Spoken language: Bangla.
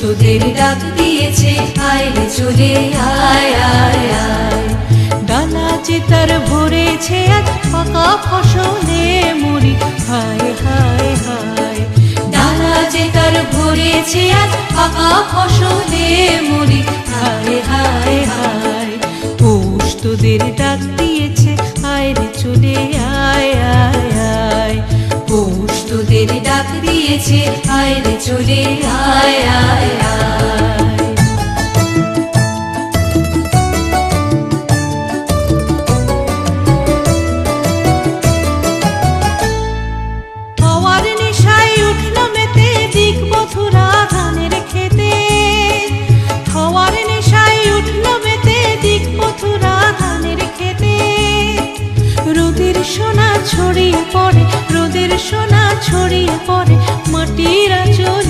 তোদের ডাক দিয়েছে, আয় চলে আয় আয় আয়। ডালা যে তার ভরেছে আজ পাকা ফসলে মুড়ি, হায় হায় হায়। ডালা যে তার ভরেছে আজ পাকা ফসলে মরি হায় হায় হায়। পৌষ তোদের ডাক দিয়েছে, আয় রে চলে আয় আয় আয়। পৌষ তোদের ডাক দিয়েছে, আয় রে চলে আয় সোনা ছড়িয়ে পড়ে রোদের সোনা ছড়িয়ে পড়ে।